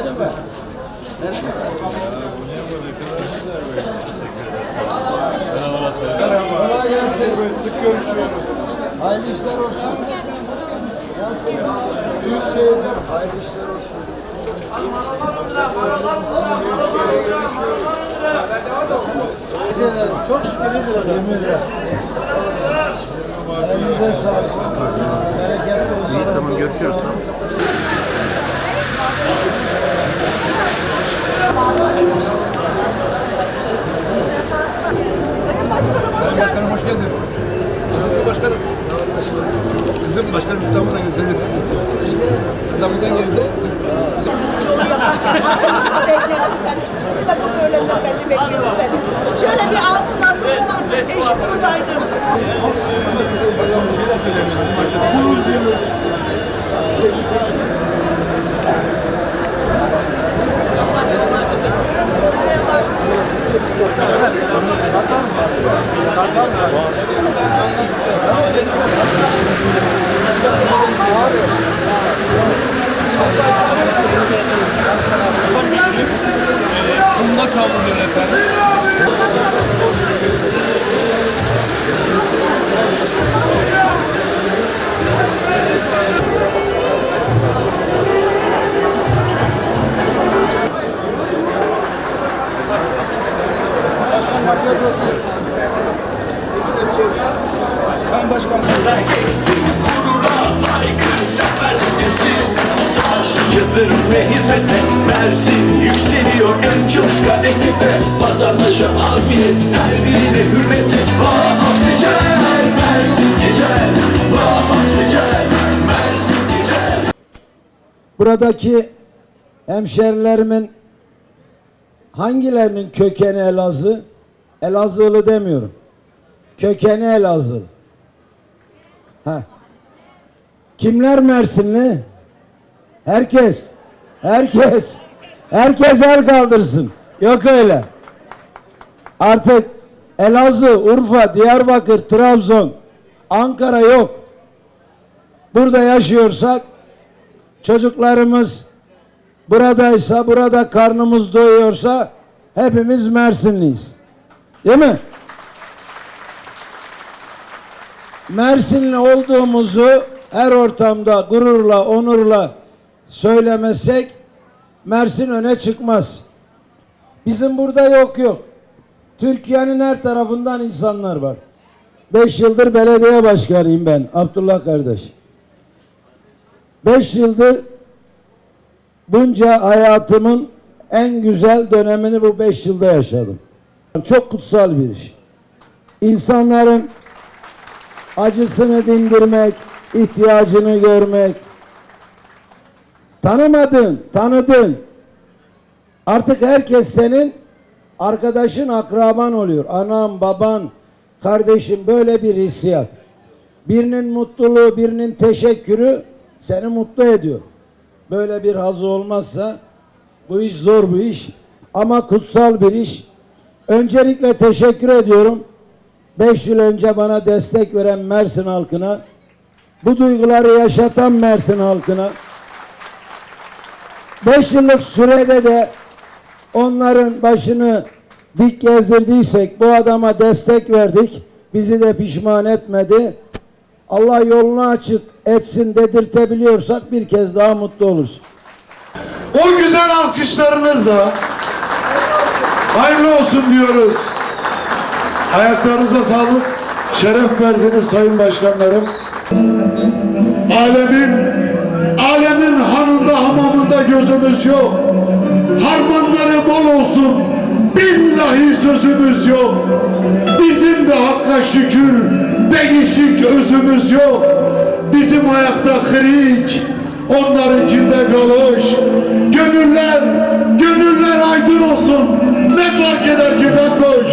Merhaba. Merhaba. Sık görüşüyoruz. Hayırlı işler olsun. Büyük şehirde Hayırlı işler olsun. Çok şükür iyidir Yemin ederim. Elinize sağlık. Bereketli olsun. Tamam görüşürüz. Bekledim seni. Şimdi de bu öğlenden beri bekliyorum seni. Şöyle bir ağzından tutsunlar. Eşim buradaydı. Allah Mersin yükseliyor en çalışkan ekiple Vatandaşa afiyet her birine hürmetle Buradaki hemşerilerimin hangilerinin kökeni Elazığ? Elazığlı demiyorum. Kökeni Elazığ. Ha. Kimler Mersinli? Herkes. Herkes. Herkes el kaldırsın. Yok öyle. Artık Elazığ, Urfa, Diyarbakır, Trabzon, Ankara yok. Burada yaşıyorsak çocuklarımız buradaysa, burada karnımız doyuyorsa hepimiz Mersinliyiz. Değil mi? Mersinli olduğumuzu her ortamda gururla, onurla söylemesek Mersin öne çıkmaz. Bizim burada yok yok. Türkiye'nin her tarafından insanlar var. Beş yıldır belediye başkanıyım ben Abdullah kardeş. Beş yıldır bunca hayatımın en güzel dönemini bu beş yılda yaşadım. Çok kutsal bir iş. İnsanların acısını dindirmek, ihtiyacını görmek. Tanımadın, tanıdın. Artık herkes senin arkadaşın, akraban oluyor. Anam, baban, kardeşim böyle bir hissiyat. Birinin mutluluğu, birinin teşekkürü seni mutlu ediyor. Böyle bir hazı olmazsa bu iş zor bu iş ama kutsal bir iş. Öncelikle teşekkür ediyorum. Beş yıl önce bana destek veren Mersin halkına, bu duyguları yaşatan Mersin halkına, beş yıllık sürede de onların başını dik gezdirdiysek, bu adama destek verdik, bizi de pişman etmedi. Allah yolunu açık etsin dedirtebiliyorsak bir kez daha mutlu oluruz. O güzel alkışlarınızla hayırlı olsun diyoruz. Ayaklarınıza sağlık. Şeref verdiniz sayın başkanlarım. Alemin alemin gözümüz yok. Harmanları bol olsun. Billahi sözümüz yok. Bizim de hakka şükür değişik özümüz yok. Bizim ayakta hriç, onlarınkinde galış. Gönüller, gönüller aydın olsun. Ne fark eder ki ben koş.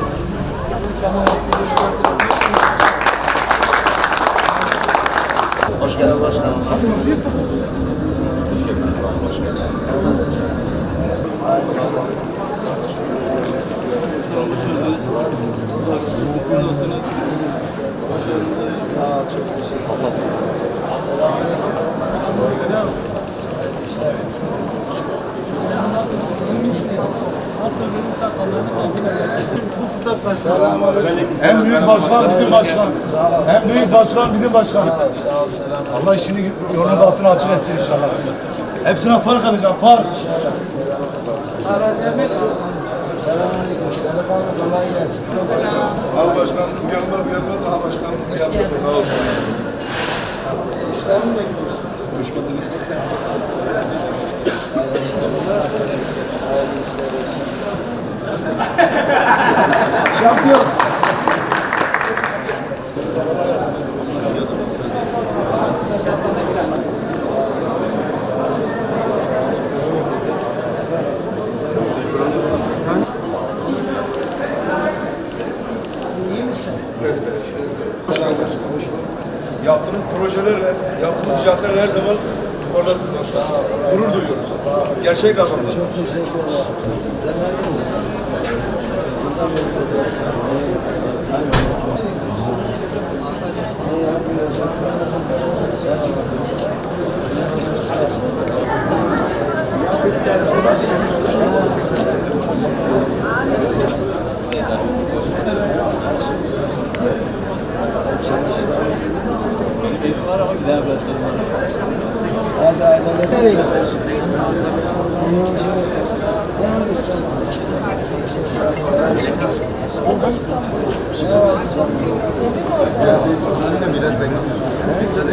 geldin başkanım. Nasılsınız? En büyük başkan bizim başkan. En büyük başkan bizim başkan. Allah işini yolunu da altına açık etsin inşallah. Hepsine fark edeceğim, fark. Al başkan, gelmez gelmez, aha başkan. Sağ olsun. Hoş geldiniz. Şampiyon. Yaptığınız projelerle, yaptığınız icatlarla her zaman oradasınız başkan. Gurur duyuyoruz. Gerçek anlamda. Çok teşekkür ederim. hadi hadi. Nereye gidiyorsun?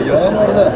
Ben orada.